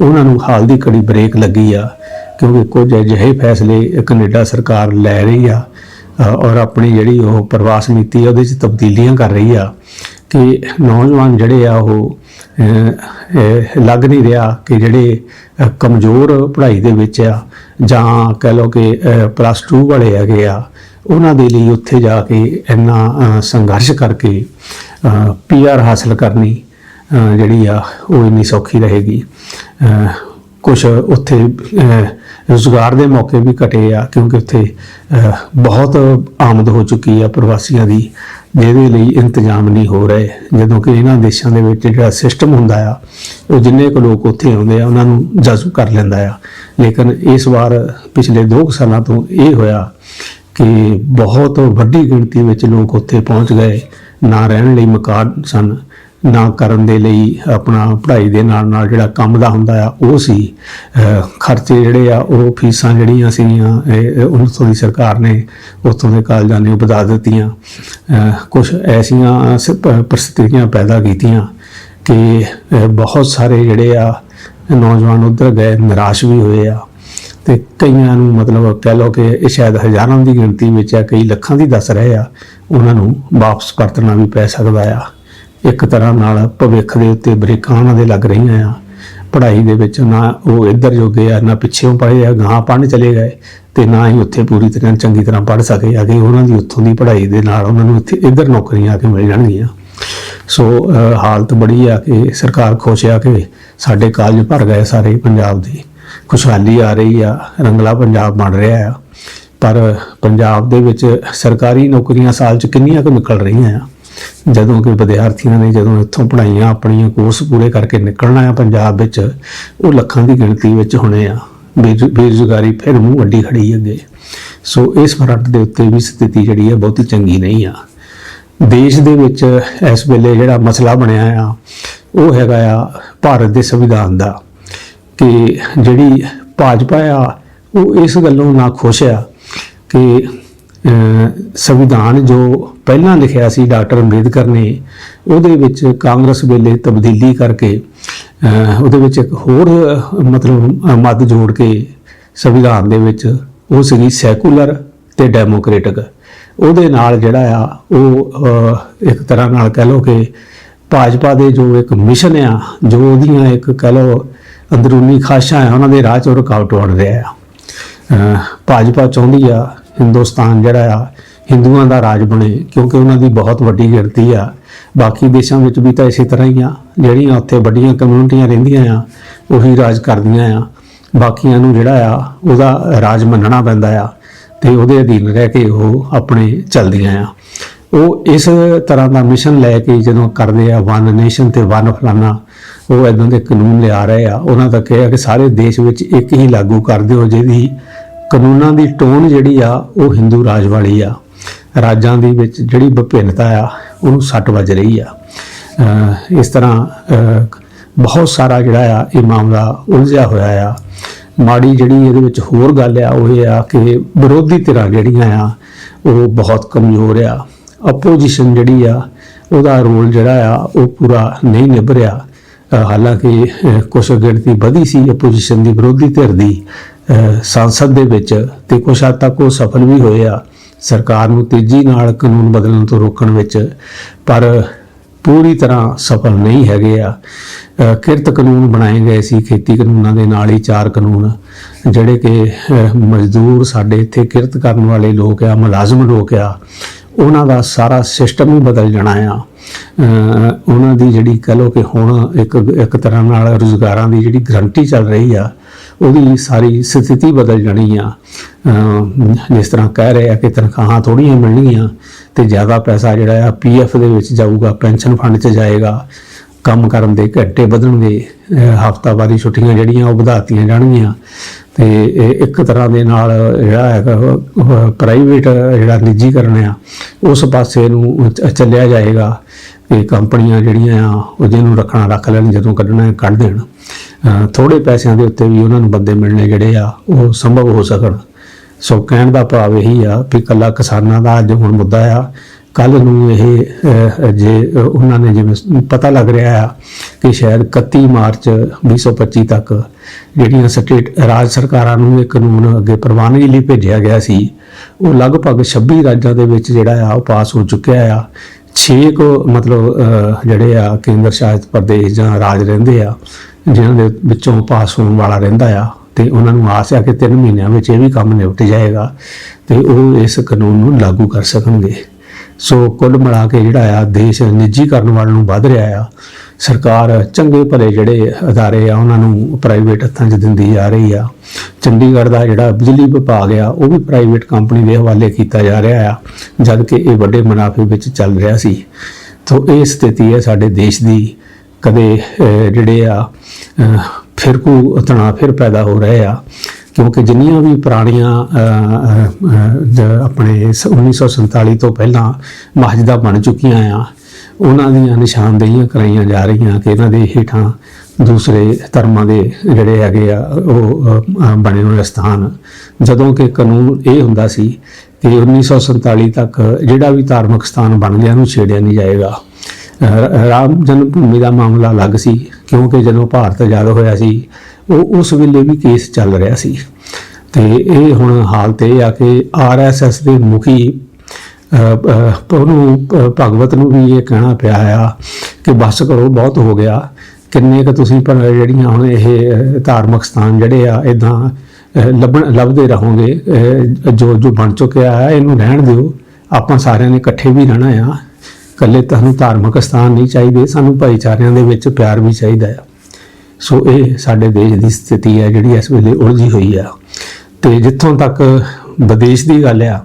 ਉਹਨਾਂ ਨੂੰ ਹਾਲ ਦੀ ਘੜੀ ਬ੍ਰੇਕ ਲੱਗੀ ਆ, ਕਿਉਂਕਿ ਕੁਝ ਅਜਿਹੇ ਫੈਸਲੇ ਕੈਨੇਡਾ ਸਰਕਾਰ ਲੈ ਰਹੀ ਆ ਔਰ ਆਪਣੀ ਜਿਹੜੀ ਉਹ ਪ੍ਰਵਾਸ ਨੀਤੀ ਆ, ਉਹਦੇ 'ਚ ਤਬਦੀਲੀਆਂ ਕਰ ਰਹੀ ਆ ਕਿ ਨੌਜਵਾਨ ਜਿਹੜੇ ਆ ਉਹ ਲੱਗ ਨਹੀਂ ਰਿਹਾ ਕਿ ਜਿਹੜੇ ਕਮਜ਼ੋਰ ਪੜ੍ਹਾਈ ਦੇ ਵਿੱਚ ਆ, ਜਾਂ ਕਹਿ ਲਓ ਕਿ ਪਲੱਸ 2 ਵਾਲੇ ਹੈਗੇ ਆ, ਉਹਨਾਂ ਦੇ ਲਈ ਉੱਥੇ ਜਾ ਕੇ ਇੰਨਾ ਸੰਘਰਸ਼ ਕਰਕੇ ਪੀਆਰ ਹਾਸਲ ਕਰਨੀ ਜਿਹੜੀ ਆ, ਉਹ ਇੰਨੀ ਸੌਖੀ ਰਹੇਗੀ। ਕੁਝ ਉੱਥੇ ਰੁਜ਼ਗਾਰ ਦੇ ਮੌਕੇ ਵੀ ਘਟੇ ਆ, ਕਿਉਂਕਿ ਉੱਥੇ ਬਹੁਤ ਆਮਦ ਹੋ ਚੁੱਕੀ ਆ ਪ੍ਰਵਾਸੀਆਂ ਦੀ ਜਿਹਦੇ ਲਈ ਇੰਤਜ਼ਾਮ ਨਹੀਂ ਹੋ ਰਹੇ, ਜਦੋਂ ਕਿ ਇਹਨਾਂ ਦੇਸ਼ਾਂ ਦੇ ਵਿੱਚ ਜਿਹੜਾ ਸਿਸਟਮ ਹੁੰਦਾ ਆ, ਉਹ ਜਿੰਨੇ ਕੁ ਲੋਕ ਉੱਥੇ ਆਉਂਦੇ ਆ, ਉਹਨਾਂ ਨੂੰ ਜਜ਼ਬ ਕਰ ਲੈਂਦਾ ਆ। ਲੇਕਿਨ ਇਸ ਵਾਰ ਪਿਛਲੇ 2 ਸਾਲਾਂ ਤੋਂ ਇਹ ਹੋਇਆ ਕਿ ਬਹੁਤ ਵੱਡੀ ਗਿਣਤੀ ਵਿੱਚ ਲੋਕ ਉੱਥੇ ਪਹੁੰਚ ਗਏ, ਨਾ ਰਹਿਣ ਲਈ ਮਕਾਨ ਸਨ ਨਾ ਕਰਨ ਦੇ ਲਈ ਆਪਣਾ ਪੜ੍ਹਾਈ ਦੇ ਨਾਲ ਨਾਲ ਜਿਹੜਾ ਕੰਮ ਦਾ ਹੁੰਦਾ ਆ, ਉਹ ਸੀ ਖਰਚੇ ਜਿਹੜੇ ਆ, ਉਹ ਫੀਸਾਂ ਜਿਹੜੀਆਂ ਸੀਗੀਆਂ, ਇਹ- ਉੱਥੋਂ ਦੀ ਸਰਕਾਰ ਨੇ ਉੱਥੋਂ ਦੇ ਕਾਲਜਾਂ ਨੇ ਵਧਾ ਦਿੱਤੀਆਂ। ਕੁਝ ਐਸੀਆਂ ਸ- ਪਰਿਸਥਿਤੀਆਂ ਪੈਦਾ ਕੀਤੀਆਂ ਕਿ ਬਹੁਤ ਸਾਰੇ ਜਿਹੜੇ ਆ, ਨੌਜਵਾਨ ਉਧਰ ਗਏ, ਨਿਰਾਸ਼ ਵੀ ਹੋਏ ਆ। ਤੇ ਕਈਆਂ ਨੂੰ ਮਤਲਬ ਕਹਿ ਲਓ ਕਿ ਇਹ ਸ਼ਾਇਦ ਹਜ਼ਾਰਾਂ ਦੀ ਗਿਣਤੀ ਵਿੱਚ ਆ, ਕਈ ਲੱਖਾਂ ਦੀ ਦੱਸ ਰਹੇ ਆ, ਉਹਨਾਂ ਨੂੰ ਵਾਪਸ ਪਰਤਣਾ ਵੀ ਪੈ ਸਕਦਾ ਆ। ਇੱਕ ਤਰ੍ਹਾਂ ਨਾਲ ਭਵਿੱਖ ਦੇ ਉੱਤੇ ਬ੍ਰੇਕਾਂ ਉਹਨਾਂ ਦੇ ਲੱਗ ਰਹੀਆਂ ਆ। ਪੜ੍ਹਾਈ ਦੇ ਵਿੱਚ ਨਾ ਉਹ ਇੱਧਰ ਜੋਗੇ ਆ, ਨਾ ਪਿੱਛੇੋਂ ਪੜ੍ਹੇ ਆ ਗਾਂ ਪੜ੍ਹਨ ਚਲੇ ਗਏ ਤੇ ਨਾ ਹੀ ਉੱਥੇ ਪੂਰੀ ਤਰ੍ਹਾਂ ਚੰਗੀ ਤਰ੍ਹਾਂ ਪੜ੍ਹ ਸਕੇ ਅਗੇ ਉਹਨਾਂ ਦੀ ਉੱਥੋਂ ਦੀ ਪੜ੍ਹਾਈ ਦੇ ਨਾਲ ਉਹਨਾਂ ਨੂੰ ਇੱਥੇ ਇੱਧਰ ਨੌਕਰੀਆਂ ਆ ਕੇ ਮਿਲ ਜਾਣਗੀਆਂ। ਸੋ ਹਾਲਤ ਬੜੀ ਆ ਕਿ ਸਰਕਾਰ ਖੁਸ਼ ਆ ਕਿ ਸਾਡੇ ਕਾਲਜ ਭਰ ਗਏ ਸਾਰੇ ਪੰਜਾਬ ਦੇ। ਖੁਸ਼ਹਾਲੀ ਆ ਰਹੀ ਆ, ਰੰਗਲਾ ਪੰਜਾਬ ਬਣ ਰਿਹਾ ਆ। ਪਰ ਪੰਜਾਬ ਦੇ ਵਿੱਚ ਸਰਕਾਰੀ ਨੌਕਰੀਆਂ ਸਾਲ ਚ ਕਿੰਨੀਆਂ ਕੁ ਨਿਕਲ ਰਹੀਆਂ ਆ? ਜਦੋਂ ਕਿ ਵਿਦਿਆਰਥੀਆਂ ਨੇ ਜਦੋਂ ਇੱਥੋਂ ਪੜ੍ਹਾਈਆਂ ਆਪਣੀਆਂ ਕੋਰਸ ਪੂਰੇ ਕਰਕੇ ਨਿਕਲਣਾ ਆ ਪੰਜਾਬ ਵਿੱਚ, ਉਹ ਲੱਖਾਂ ਦੀ ਗਿਣਤੀ ਵਿੱਚ ਹੋਣੇ ਆ। ਬੇਰੁ- ਬੇਰੁਜ਼ਗਾਰੀ ਫਿਰ ਮੂੰਹ ਅੱਡੀ ਖੜੀ ਅੱਗੇ। ਸੋ ਇਸ ਫਰੰਟ ਦੇ ਉੱਤੇ ਵੀ ਸਥਿਤੀ ਜਿਹੜੀ ਹੈ ਬਹੁਤੀ ਚੰਗੀ ਨਹੀਂ ਆ। ਦੇਸ਼ ਦੇ ਵਿੱਚ ਇਸ ਵੇਲੇ ਜਿਹੜਾ ਮਸਲਾ ਬਣਿਆ ਆ, ਉਹ ਹੈਗਾ ਆ ਭਾਰਤ ਦੇ ਸੰਵਿਧਾਨ ਦਾ ਕਿ ਜਿਹੜੀ ਭਾਜਪਾ ਆ, ਉਹ ਇਸ ਗੱਲੋਂ ਨਾ ਖੁਸ਼ ਆ ਕਿ ਸੰਵਿਧਾਨ ਜੋ ਪਹਿਲਾਂ ਲਿਖਿਆ ਸੀ ਡਾਕਟਰ ਅੰਬੇਦਕਰ ਨੇ, ਉਹਦੇ ਵਿੱਚ ਕਾਂਗਰਸ ਵੇਲੇ ਤਬਦੀਲੀ ਕਰਕੇ ਉਹਦੇ ਵਿੱਚ ਇੱਕ ਹੋਰ ਮਤਲਬ ਮੱਦ ਜੋੜ ਕੇ ਸੰਵਿਧਾਨ ਦੇ ਵਿੱਚ ਉਹ ਸੀਗੀ ਸੈਕੂਲਰ ਤੇ ਡੈਮੋਕ੍ਰੈਟਿਕ। ਉਹਦੇ ਨਾਲ ਜਿਹੜਾ ਆ, ਉਹ ਇੱਕ ਤਰ੍ਹਾਂ ਨਾਲ ਕਹਿ ਲਓ ਕਿ ਭਾਜਪਾ ਦੇ ਜੋ ਇੱਕ ਮਿਸ਼ਨ ਆ, ਜੋ ਉਹਦੀਆਂ ਇੱਕ ਕਹਿ ਲਓ ਅੰਦਰੂਨੀ ਖਾਸ਼ਾਂ ਆ, ਉਹਨਾਂ ਦੇ ਰਾਹ 'ਚੋਂ ਰੁਕਾਵਟ ਬਣ ਰਿਹਾ ਆ। ਭਾਜਪਾ ਚਾਹੁੰਦੀ ਆ ਹਿੰਦੁਸਤਾਨ ਜਿਹੜਾ ਆ, ਹਿੰਦੂਆਂ ਦਾ ਰਾਜ ਬਣੇ, ਕਿਉਂਕਿ ਉਹਨਾਂ ਦੀ ਬਹੁਤ ਵੱਡੀ ਗਿਣਤੀ ਆ। ਬਾਕੀ ਦੇਸ਼ਾਂ ਵਿੱਚ ਵੀ ਤਾਂ ਇਸੇ ਤਰ੍ਹਾਂ ਹੀ ਆ, ਜਿਹੜੀਆਂ ਉੱਥੇ ਵੱਡੀਆਂ ਕਮਿਊਨਿਟੀਆਂ ਰਹਿੰਦੀਆਂ ਆ, ਉਹੀ ਰਾਜ ਕਰਦੀਆਂ ਆ। ਬਾਕੀਆਂ ਨੂੰ ਜਿਹੜਾ ਆ, ਉਹਦਾ ਰਾਜ ਮੰਨਣਾ ਪੈਂਦਾ ਆ, ਤੇ ਉਹਦੇ ਅਧੀਨ ਰਹਿ ਕੇ ਉਹ ਆਪਣੇ ਚੱਲਦੀਆਂ ਆ। ਉਹ ਇਸ ਤਰ੍ਹਾਂ ਦਾ ਮਿਸ਼ਨ ਲੈ ਕੇ ਜਦੋਂ ਕਰਦੇ ਆ ਵਨ ਨੇਸ਼ਨ ਤੇ ਵਨ ਫਲਾਨਾ, ਉਹ ਇਦਾਂ ਦੇ ਕਾਨੂੰਨ ਲਿਆ ਰਹੇ ਆ। ਉਹਨਾਂ ਦਾ ਕਿਹਾ ਕਿ ਸਾਰੇ ਦੇਸ਼ ਵਿੱਚ ਇੱਕ ਹੀ ਲਾਗੂ ਕਰ ਦਿਓ, ਜਿਹਦੀ ਕਾਨੂੰਨਾਂ ਦੀ ਟੋਨ ਜਿਹੜੀ ਆ ਉਹ ਹਿੰਦੂ ਰਾਜ ਵਾਲੀ ਆ। ਰਾਜਾਂ ਦੇ ਵਿੱਚ ਜਿਹੜੀ ਵਿਭਿੰਨਤਾ ਆ ਉਹਨੂੰ ਸੱਟ ਵੱਜ ਰਹੀ ਆ। ਇਸ ਤਰ੍ਹਾਂ ਬਹੁਤ ਸਾਰਾ ਜਿਹੜਾ ਆ ਇਹ ਮਾਮਲਾ ਉਲਝਿਆ ਹੋਇਆ ਆ। ਮਾੜੀ ਜਿਹੜੀ ਇਹਦੇ ਵਿੱਚ ਹੋਰ ਗੱਲ ਆ ਉਹ ਇਹ ਆ ਕਿ ਵਿਰੋਧੀ ਧਿਰਾਂ ਜਿਹੜੀਆਂ ਆ ਉਹ ਬਹੁਤ ਕਮਜ਼ੋਰ ਆ। ਆਪੋਜੀਸ਼ਨ ਜਿਹੜੀ ਆ ਉਹਦਾ ਰੋਲ ਜਿਹੜਾ ਆ ਉਹ ਪੂਰਾ ਨਹੀਂ ਨਿਭ ਰਿਹਾ ਹਾਲਾਂਕਿ ਅ, ਕੁਛ ਗਿਣਤੀ ਵਧੀ ਸੀ ਆਪੋਜੀਸ਼ਨ ਦੀ ਵਿਰੋਧੀ ਧਿਰ ਦੀ। ਸੰਸਦ ਦੇ ਵਿੱਚ ਤੇ ਕੁਛ ਹੱਦ ਤੱਕ ਉਹ ਸਫਲ ਵੀ ਹੋਏ ਆ। ਸਰਕਾਰ ਨੂੰ ਤੇਜ਼ੀ ਨਾਲ ਕਾਨੂੰਨ ਬਦਲਣ ਤੋਂ ਰੋਕਣ ਵਿੱਚ ਪਰ ਪੂਰੀ ਤਰ੍ਹਾਂ ਸਫਲ ਨਹੀਂ ਹੈਗੇ ਆ। ਕਿਰਤ ਕਾਨੂੰਨ ਬਣਾਏ ਗਏ ਸੀ, ਖੇਤੀ ਕਾਨੂੰਨਾਂ ਦੇ ਨਾਲ ਹੀ ਚਾਰ ਕਾਨੂੰਨ, ਜਿਹੜੇ ਕਿ ਮਜ਼ਦੂਰ ਸਾਡੇ ਇੱਥੇ ਕਿਰਤ ਕਰਨ ਵਾਲੇ ਲੋਕ ਆ, ਮੁਲਾਜ਼ਮ ਲੋਕ ਆ, ਉਹਨਾਂ ਦਾ ਸਾਰਾ ਸਿਸਟਮ ਹੀ ਬਦਲ ਜਾਣਾ ਆ। ਉਹਨਾਂ ਦੀ ਜਿਹੜੀ ਕਹ ਲੋ ਕਿ ਹੁਣ ਇੱਕ ਇੱਕ ਤਰ੍ਹਾਂ ਨਾਲ ਰੁਜ਼ਗਾਰਾਂ ਦੀ ਜਿਹੜੀ ਗਰੰਟੀ ਚੱਲ ਰਹੀ ਆ ਉਹਦੀ ਸਾਰੀ ਸਥਿਤੀ ਬਦਲ ਜਾਣੀ ਆ। ਜਿਸ ਤਰ੍ਹਾਂ ਕਹਿ ਰਹੇ ਆ ਕਿ ਤਨਖਾਹਾਂ ਥੋੜੀਆਂ ਮਿਲਣਗੀਆਂ ਤੇ ਜ਼ਿਆਦਾ ਪੈਸਾ ਜਿਹੜਾ ਆ ਪੀਐਫ ਦੇ ਵਿੱਚ ਜਾਊਗਾ, ਪੈਨਸ਼ਨ ਫੰਡ 'ਚ ਜਾਏਗਾ, ਕੰਮ ਕਰਨ ਦੇ ਘੰਟੇ ਵਧਣਗੇ ਹਫਤਾਵਾਰੀ ਛੁੱਟੀਆਂ ਜਿਹੜੀਆਂ ਉਹ ਵਧਾਤੀਆਂ ਜਾਣਗੀਆਂ। ਤੇ ਇਹ ਇੱਕ ਤਰ੍ਹਾਂ ਦੇ ਨਾਲ ਜਿਹੜਾ ਹੈਗਾ ਪ੍ਰਾਈਵੇਟ ਜਿਹੜਾ ਨਿੱਜੀਕਰਨ ਆ, ਉਸ ਪਾਸੇ ਨੂੰ ਚੱਲਿਆ ਜਾਏਗਾ ਕਿ ਕੰਪਨੀਆਂ ਜਿਹੜੀਆਂ ਆ, ਉਹ ਜਿਹਨੂੰ ਰੱਖਣਾ ਰੱਖ ਲੈਣ, ਜਦੋਂ ਕੱਢਣਾ ਕੱਢ ਦੇਣ। ਥੋੜੇ ਪੈਸਿਆਂ ਦੇ ਉੱਤੇ ਵੀ ਉਹਨਾਂ ਨੂੰ ਬੰਦੇ ਮਿਲਣੇ ਜਿਹੜੇ ਆ, ਉਹ ਸੰਭਵ ਹੋ ਸਕਣ। ਸੋ ਕਹਿਣ ਦਾ ਭਾਵ ਇਹੀ ਆ ਵੀ ਕੱਲਾ ਕਿਸਾਨਾਂ ਦਾ ਅੱਜ ਹੁਣ ਮੁੱਦਾ ਆ। ਕੱਲ ਨੂੰ ਇਹ ਜੇ ਉਹਨਾਂ ਨੇ ਜਿਵੇਂ ਪਤਾ ਲੱਗ ਰਿਹਾ ਆ ਕਿ ਸ਼ਾਇਦ 31 ਮਾਰਚ 2025 ਤੱਕ ਜਿਹੜੀਆਂ ਸਟੇਟ ਰਾਜ ਸਰਕਾਰਾਂ ਨੂੰ ਇਹ ਕਾਨੂੰਨ ਅੱਗੇ ਪ੍ਰਵਾਨਗੀ ਲਈ ਭੇਜਿਆ ਗਿਆ ਸੀ, ਉਹ ਲਗਭਗ 26 ਰਾਜਾਂ ਦੇ ਵਿੱਚ ਜਿਹੜਾ ਆ, ਉਹ ਪਾਸ ਹੋ ਚੁੱਕਿਆ ਆ। 6 ਕੋ ਮਤਲਬ ਜਿਹੜੇ ਆ ਕੇਂਦਰ ਸ਼ਾਸਿਤ ਪ੍ਰਦੇਸ਼ ਜਾਂ ਰਾਜ ਰਹਿੰਦੇ ਆ, ਜਿਨ੍ਹਾਂ ਦੇ ਵਿੱਚੋਂ ਪਾਸ ਹੋਣ ਵਾਲਾ ਰਹਿੰਦਾ ਆ, ਤੇ ਉਹਨਾਂ ਨੂੰ ਆਸ ਆ ਕਿ 3 ਮਹੀਨਿਆਂ ਵਿੱਚ ਇਹ ਵੀ ਕੰਮ ਨਿਪਟ ਜਾਏਗਾ ਤੇ ਉਹ ਇਸ ਕਾਨੂੰਨ ਨੂੰ ਲਾਗੂ ਕਰ ਸਕਣਗੇ। ਸੋ ਕੁੱਲ ਮਿਲਾ ਕੇ ਜਿਹੜਾ ਆ ਦੇਸ਼ ਨਿੱਜੀਕਰਨ ਵੱਲ ਨੂੰ ਵੱਧ ਰਿਹਾ ਆ। ਸਰਕਾਰ ਚੰਗੇ ਭਲੇ ਜਿਹੜੇ ਅਦਾਰੇ ਆ ਉਹਨਾਂ ਨੂੰ ਪ੍ਰਾਈਵੇਟ ਹੱਥਾਂ 'ਚ ਦਿੰਦੀ ਜਾ ਰਹੀ ਆ। ਚੰਡੀਗੜ੍ਹ ਦਾ ਜਿਹੜਾ ਬਿਜਲੀ ਵਿਭਾਗ ਆ ਉਹ ਵੀ ਪ੍ਰਾਈਵੇਟ ਕੰਪਨੀ ਦੇ ਹਵਾਲੇ ਕੀਤਾ ਜਾ ਰਿਹਾ ਆ ਜਦ ਕਿ ਇਹ ਵੱਡੇ ਮੁਨਾਫੇ ਵਿੱਚ ਚੱਲ ਰਿਹਾ ਸੀ। ਤੋਂ ਇਹ ਸਥਿਤੀ ਹੈ ਸਾਡੇ ਦੇਸ਼ ਦੀ। ਕਦੇ ਜਿਹੜੇ ਆ ਅਹ, ਫਿਰਕੂ ਤਣਾਅ ਫਿਰ ਪੈਦਾ ਹੋ ਰਹੇ ਆ। ਕਿਉਂਕਿ ਜਿੰਨੀਆਂ ਵੀ ਪੁਰਾਣੀਆਂ ਜ- ਆਪਣੇ ਸ- 1947 ਤੋਂ ਪਹਿਲਾਂ ਮਸਜਿਦਾਂ ਬਣ ਚੁੱਕੀਆਂ ਆ, ਉਹਨਾਂ ਦੀਆਂ ਨਿਸ਼ਾਨਦੇਹੀਆਂ ਕਰਾਈਆਂ ਜਾ ਰਹੀਆਂ ਕਿ ਇਹਨਾਂ ਦੇ ਹੇਠਾਂ ਦੂਸਰੇ ਧਰਮਾਂ ਦੇ ਜਿਹੜੇ ਹੈਗੇ ਆ, ਉਹ ਬਣੇ ਹੋਏ ਸਥਾਨ। ਜਦੋਂ ਕਿ ਕਾਨੂੰਨ ਇਹ ਹੁੰਦਾ ਸੀ ਕਿ 1947 ਤੱਕ ਜਿਹੜਾ ਵੀ ਧਾਰਮਿਕ ਸਥਾਨ ਬਣ ਗਿਆ, ਉਹਨੂੰ ਛੇੜਿਆ ਨਹੀਂ ਜਾਏਗਾ। ਰਾਮ ਜਨਮ ਭੂਮੀ ਦਾ ਮਾਮਲਾ ਅਲੱਗ ਸੀ। ਕਿਉਂਕਿ ਜਦੋਂ ਭਾਰਤ ਆਜ਼ਾਦ ਹੋਇਆ ਸੀ, ਉਹ ਉਸ ਵੇਲੇ ਵੀ ਕੇਸ ਚੱਲ ਰਿਹਾ ਸੀ। ਤੇ ਇਹ ਹੁਣ ਹਾਲਤ ਇਹ ਆ ਕਿ ਆਰਐਸਐਸ ਦੇ ਮੁਖੀ ਉਹਨੂੰ ਭਗਵਤ ਨੂੰ ਵੀ ਇਹ ਕਹਿਣਾ ਪਿਆ ਆ ਕਿ ਬਸ ਕਰੋ, ਬਹੁਤ ਹੋ ਗਿਆ। ਕਿੰਨੇ ਕੁ ਤੁਸੀਂ ਪਰ ਜਿਹੜੀਆਂ ਹੁਣ ਇਹ ਧਾਰਮਿਕ ਸਥਾਨ ਜਿਹੜੇ ਆ ਇਦਾਂ ਲੱਭਣ, ਲੱਭਦੇ ਰਹੋਗੇ ਜੋ ਜੋ ਬਣ ਚੁੱਕਿਆ ਆ, ਇਹਨੂੰ ਰਹਿਣ ਦਿਓ। ਆਪਾਂ ਸਾਰਿਆਂ ਨੇ ਇਕੱਠੇ ਵੀ ਰਹਿਣਾ ਆ। ਇਕੱਲੇ ਤੁਹਾਨੂੰ ਧਾਰਮਿਕ ਸਥਾਨ ਨਹੀਂ ਚਾਹੀਦੇ, ਸਾਨੂੰ ਭਾਈਚਾਰਿਆਂ ਦੇ ਵਿੱਚ ਪਿਆਰ ਵੀ ਚਾਹੀਦਾ ਆ। ਸੋ ਇਹ ਸਾਡੇ ਦੇਸ਼ ਦੀ ਸਥਿਤੀ ਹੈ ਜਿਹੜੀ ਇਸ ਵੇਲੇ ਉਲਝੀ ਹੋਈ ਆ। ਤੇ ਜਿੱਥੋਂ ਤੱਕ ਵਿਦੇਸ਼ ਦੀ ਗੱਲ ਆ,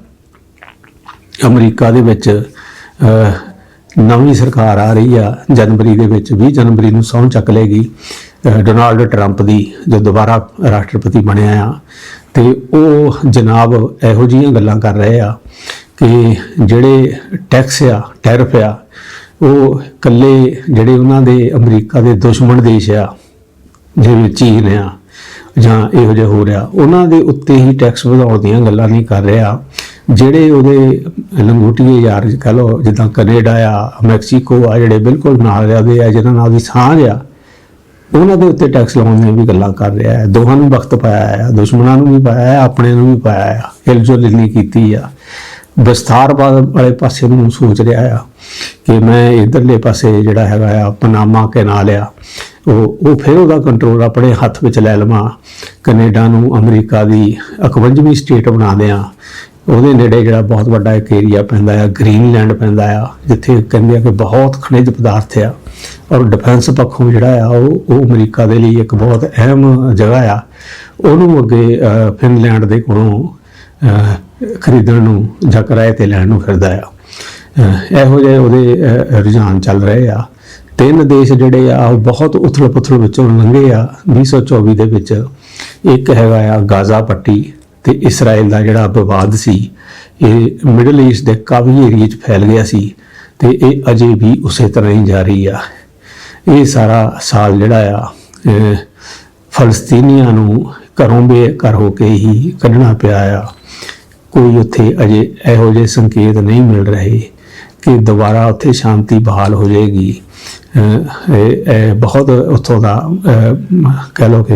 ਅਮਰੀਕਾ ਦੇ ਵਿੱਚ ਨਵੀਂ ਸਰਕਾਰ ਆ ਰਹੀ ਆ, ਜਨਵਰੀ ਦੇ ਵਿੱਚ 20 ਜਨਵਰੀ ਨੂੰ ਸਹੁੰ ਚੱਕ ਲੇਗੀ ਡੋਨਾਲਡ ਟਰੰਪ ਦੀ, ਜੋ ਦੁਬਾਰਾ ਰਾਸ਼ਟਰਪਤੀ ਬਣਿਆ ਆ। ਤੇ ਉਹ ਜਨਾਬ ਇਹੋ ਜਿਹੀਆਂ ਗੱਲਾਂ ਕਰ ਰਹੇ ਆ ਕਿ ਜਿਹੜੇ ਟੈਕਸ ਆ, ਟੈਰਫ ਆ, ਉਹ ਇਕੱਲੇ ਜਿਹੜੇ ਉਹਨਾਂ ਦੇ ਅਮਰੀਕਾ ਦੇ ਦੁਸ਼ਮਣ ਦੇਸ਼ ਆ, ਜਿਵੇਂ ਚੀਨ ਆ ਜਾਂ ਇਹੋ ਜਿਹਾ ਹੋ ਰਿਹਾ ਉਹਨਾਂ ਦੇ ਉੱਤੇ ਹੀ ਟੈਕਸ ਵਧਾਉਣ ਦੀਆਂ ਗੱਲਾਂ ਨਹੀਂ ਕਰ ਰਿਹਾ। ਜਿਹੜੇ ਉਹਦੇ ਲੰਗੂਟੀਏ ਯਾਰ ਕਹ ਲੋ ਜਿੱਦਾਂ ਕੈਨੇਡਾ ਆ, ਮੈਕਸੀਕੋ ਆ, ਜਿਹੜੇ ਬਿਲਕੁਲ ਨਾਲ ਰਹਿੰਦੇ ਆ, ਜਿਹਨਾਂ ਨਾਲ ਦੀ ਸਾਂਝ ਆ, ਉਹਨਾਂ ਦੇ ਉੱਤੇ ਟੈਕਸ ਲਾਉਣ ਦੀਆਂ ਵੀ ਗੱਲਾਂ ਕਰ ਰਿਹਾ ਹੈ। ਦੋਹਾਂ ਨੂੰ ਵਕਤ ਪਾਇਆ ਹੈ ਦੁਸ਼ਮਣਾਂ ਨੂੰ ਵੀ ਪਾਇਆ ਹੈ ਆਪਣੇ ਨੂੰ ਵੀ ਪਾਇਆ ਹੈ ਹਿਲਜੁਲ ਨਹੀਂ ਕੀਤੀ ਆ। ਵਿਸਥਾਰਵਾਦ ਵਾਲੇ ਪਾਸੇ ਨੂੰ ਸੋਚ ਰਿਹਾ ਆ ਕਿ ਮੈਂ ਇਧਰਲੇ ਪਾਸੇ ਜਿਹੜਾ ਹੈਗਾ ਆ, ਪਨਾਮਾ ਕੈਨਾਲ ਆ, ਉਹ ਉਹ ਫਿਰ ਉਹਦਾ ਕੰਟਰੋਲ ਆਪਣੇ ਹੱਥ ਵਿੱਚ ਲੈ ਲਵਾਂ। ਕੈਨੇਡਾ ਨੂੰ ਅਮਰੀਕਾ ਦੀ 51ਵੀਂ ਸਟੇਟ ਬਣਾ ਦਿਆਂ। ਉਹਦੇ ਨੇੜੇ ਜਿਹੜਾ ਬਹੁਤ ਵੱਡਾ ਇੱਕ ਏਰੀਆ ਪੈਂਦਾ ਆ ਗ੍ਰੀਨਲੈਂਡ ਪੈਂਦਾ ਆ, ਜਿੱਥੇ ਕਹਿੰਦੇ ਆ ਕਿ ਬਹੁਤ ਖਣਿਜ ਪਦਾਰਥ ਆ। ਔਰ ਡਿਫੈਂਸ ਪੱਖੋਂ ਜਿਹੜਾ ਆ, ਉਹ ਉਹ ਅਮਰੀਕਾ ਦੇ ਲਈ ਇੱਕ ਬਹੁਤ ਅਹਿਮ ਜਗ੍ਹਾ ਆ। ਉਹਨੂੰ ਅੱਗੇ ਫਿਨਲੈਂਡ ਦੇ ਕੋਲੋਂ ਖਰੀਦਣ ਨੂੰ ਜਾਂ ਕਿਰਾਏ ਤੇ ਲੈਣ ਨੂੰ ਫਿਰਦਾ ਆ। ਇਹੋ ਜਿਹੇ ਉਹਦੇ ਰੁਝਾਨ ਚੱਲ ਰਹੇ ਆ। ਤਿੰਨ ਦੇਸ਼ ਜਿਹੜੇ ਆ ਉਹ ਬਹੁਤ ਉਥਲ ਪੁਥਲ ਵਿੱਚੋਂ ਲੰਘੇ ਆ। 2024 ਦੇ ਵਿੱਚ ਇੱਕ ਹੈਗਾ ਆ ਗਾਜ਼ਾ ਪੱਟੀ ਤੇ ਇਸਰਾਇਲ ਦਾ ਜਿਹੜਾ ਵਿਵਾਦ ਸੀ ਇਹ ਮਿਡਲ ਈਸਟ ਦੇ ਕਾਫੀ ਏਰੀਆ 'ਚ ਫੈਲ ਗਿਆ ਸੀ ਤੇ ਇਹ ਅਜੇ ਵੀ ਉਸੇ ਤਰ੍ਹਾਂ ਹੀ ਜਾਰੀ ਆ। ਇਹ ਸਾਰਾ ਸਾਲ ਜਿਹੜਾ ਆ ਅਹ, ਫਲਸਤੀਨੀਆਂ ਨੂੰ ਘਰੋਂ ਬੇਘਰ ਹੋ ਕੇ ਹੀ ਕੱਢਣਾ ਪਿਆ ਆ। ਕੋਈ ਉੱਥੇ ਅਜੇ ਇਹੋ ਜਿਹੇ ਸੰਕੇਤ ਨਹੀਂ ਮਿਲ ਰਹੇ ਕਿ ਦੁਬਾਰਾ ਉੱਥੇ ਸ਼ਾਂਤੀ ਬਹਾਲ ਹੋ ਜਾਏਗੀ। ਇਹ ਬਹੁਤ ਉੱਥੋਂ ਦਾ ਕਹਿ ਲੋ ਕਿ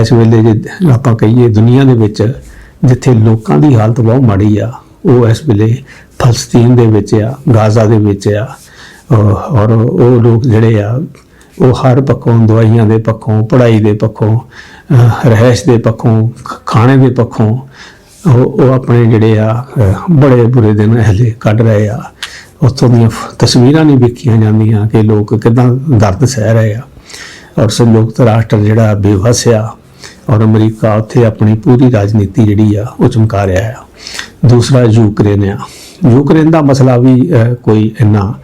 ਇਸ ਵੇਲੇ ਜੇ ਆਪਾਂ ਕਹੀਏ ਦੁਨੀਆ ਦੇ ਵਿੱਚ ਜਿੱਥੇ ਲੋਕਾਂ ਦੀ ਹਾਲਤ ਬਹੁਤ ਮਾੜੀ ਆ, ਉਹ ਇਸ ਵੇਲੇ ਫਲਸਤੀਨ ਦੇ ਵਿੱਚ ਆ, ਗਾਜ਼ਾ ਦੇ ਵਿੱਚ ਆ ਔਰ ਉਹ ਲੋਕ ਜਿਹੜੇ ਆ, ਉਹ ਹਰ ਪੱਖੋਂ ਦਵਾਈਆਂ ਦੇ ਪੱਖੋਂ, ਪੜ੍ਹਾਈ ਦੇ ਪੱਖੋਂ ਰਹਿਸ਼ ਦੇ ਪੱਖੋਂ, ਖਾਣੇ ਦੇ ਪੱਖੋਂ ਉਹ ਉਹ ਆਪਣੇ ਜਿਹੜੇ ਆ ਬੜੇ ਬੁਰੇ ਦਿਨ ਹਲੇ ਕੱਢ ਰਹੇ ਆ। ਉੱਥੋਂ ਦੀਆਂ ਫ- ਤਸਵੀਰਾਂ ਨਹੀਂ ਵੇਖੀਆਂ ਜਾਂਦੀਆਂ ਕਿ ਲੋਕ ਕਿਦਾਂ ਦਰਦ ਸਹਿ ਰਹੇ ਆ। ਔਰ ਸੰਯੁਕਤ ਰਾਸ਼ਟਰ ਜਿਹੜਾ ਬੇਵਸ ਆ ਔਰ ਅਮਰੀਕਾ ਉੱਥੇ ਆਪਣੀ ਪੂਰੀ ਰਾਜਨੀਤੀ ਜਿਹੜੀ ਆ, ਉਹ ਚਮਕਾ ਰਿਹਾ ਆ। ਦੂਸਰਾ ਯੂਕਰੇਨ ਆ। ਯੂਕਰੇਨ ਦਾ ਮਸਲਾ ਵੀ ਕੋਈ ਇੰਨਾ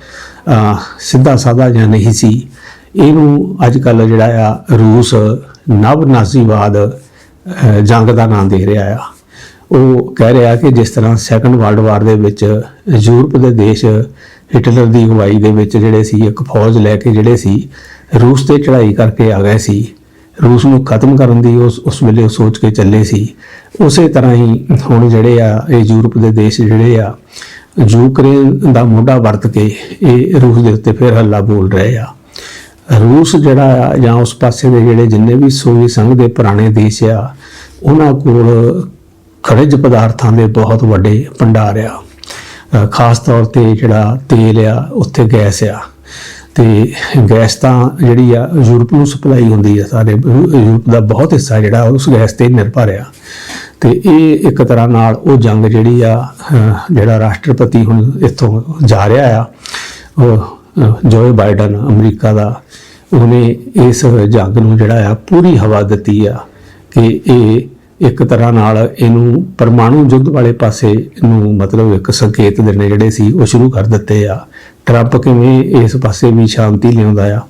ਸਿੱਧਾ ਸਾਦਾ ਜਾਂ ਨਹੀਂ ਸੀ। ਇਹਨੂੰ ਅੱਜ ਕੱਲ ਜਿਹੜਾ ਆ, ਰੂਸ ਨਵ ਨਾਜ਼ੀਵਾਦ ਜੰਗ ਦਾ ਨਾਮ ਦੇ ਰਿਹਾ ਆ। ਉਹ ਕਹਿ ਰਿਹਾ ਕਿ ਜਿਸ ਤਰ੍ਹਾਂ ਸੈਕੰਡ ਵਰਲਡ ਵਾਰ ਦੇ ਵਿੱਚ ਯੂਰਪ ਦੇ ਦੇਸ਼ ਹਿਟਲਰ ਦੀ ਅਗਵਾਈ ਦੇ ਵਿੱਚ ਜਿਹੜੇ ਸੀ, ਇੱਕ ਫੌਜ ਲੈ ਕੇ ਜਿਹੜੇ ਸੀ, ਰੂਸ ਤੇ ਚੜ੍ਹਾਈ ਕਰਕੇ ਆ ਗਏ ਸੀ। ਰੂਸ ਨੂੰ ਖਤਮ ਕਰਨ ਦੀ ਉਸ ਉਸ ਵੇਲੇ ਸੋਚ ਕੇ ਚੱਲੇ ਸੀ। ਉਸੇ ਤਰ੍ਹਾਂ ਹੀ ਹੁਣ ਜਿਹੜੇ ਆ, ਇਹ ਯੂਰਪ ਦੇ ਦੇਸ਼ ਜਿਹੜੇ ਆ ਯੂਕਰੇਨ ਦਾ ਮੋਢਾ ਵਰਤ ਕੇ ਇਹ ਰੂਸ ਦੇ ਉੱਤੇ ਫਿਰ ਹੱਲਾ ਬੋਲ ਰਹੇ ਆ। ਰੂਸ ਜਿਹੜਾ ਆ, ਜਾਂ ਉਸ ਪਾਸੇ ਦੇ ਜਿਹੜੇ ਜਿੰਨੇ ਵੀ ਸੋਵੀਅਤ ਸੰਘ ਦੇ ਪੁਰਾਣੇ ਦੇਸ਼ ਆ, ਉਹਨਾਂ ਕੋਲ ਖਣਿਜ ਪਦਾਰਥਾਂ ਦੇ ਬਹੁਤ ਵੱਡੇ ਭੰਡਾਰ ਆ। ਖਾਸ ਤੌਰ ਤੇ ਜਿਹੜਾ ਤੇਲ ਆ, ਉੱਥੇ ਗੈਸ ਆ। ਤੇ ਗੈਸ ਤਾਂ ਜਿਹੜੀ ਆ, ਯੂਰਪ ਨੂੰ ਸਪਲਾਈ ਹੁੰਦੀ ਆ ਸਾਰੇ ਯੂਰਪ ਦਾ ਬਹੁਤ ਹਿੱਸਾ ਜਿਹੜਾ ਉਸ ਗੈਸ ਤੇ ਨਿਰਭਰ ਆ। ਤੇ ਇਹ ਇੱਕ ਤਰ੍ਹਾਂ ਨਾਲ ਉਹ ਜੰਗ ਜਿਹੜੀ ਆ ਜਿਹੜਾ ਰਾਸ਼ਟਰਪਤੀ ਹੁਣ ਇੱਥੋਂ ਜਾ ਰਿਹਾ ਆ, ਉਹ ਜੋਏ ਬਾਈਡਨ ਅਮਰੀਕਾ ਦਾ, ਉਹਨੇ ਇਸ ਜੰਗ ਨੂੰ ਜਿਹੜਾ ਆ, ਪੂਰੀ ਹਵਾ ਦਿੱਤੀ ਆ ਕਿ ਇਹ ਇੱਕ ਤਰ੍ਹਾਂ ਨਾਲ ਇਹਨੂੰ ਪਰਮਾਣੂ ਯੁੱਧ ਵਾਲੇ ਪਾਸੇ ਨੂੰ ਮਤਲਬ ਇੱਕ ਸੰਕੇਤ ਦੇਣੇ ਜਿਹੜੇ ਸੀ, ਉਹ ਸ਼ੁਰੂ ਕਰ ਦਿੱਤੇ ਆ। ਟਰੰਪ ਕਿਵੇਂ ਇਸ ਪਾਸੇ ਵੀ ਸ਼ਾਂਤੀ ਲਿਆਉਂਦਾ ਆ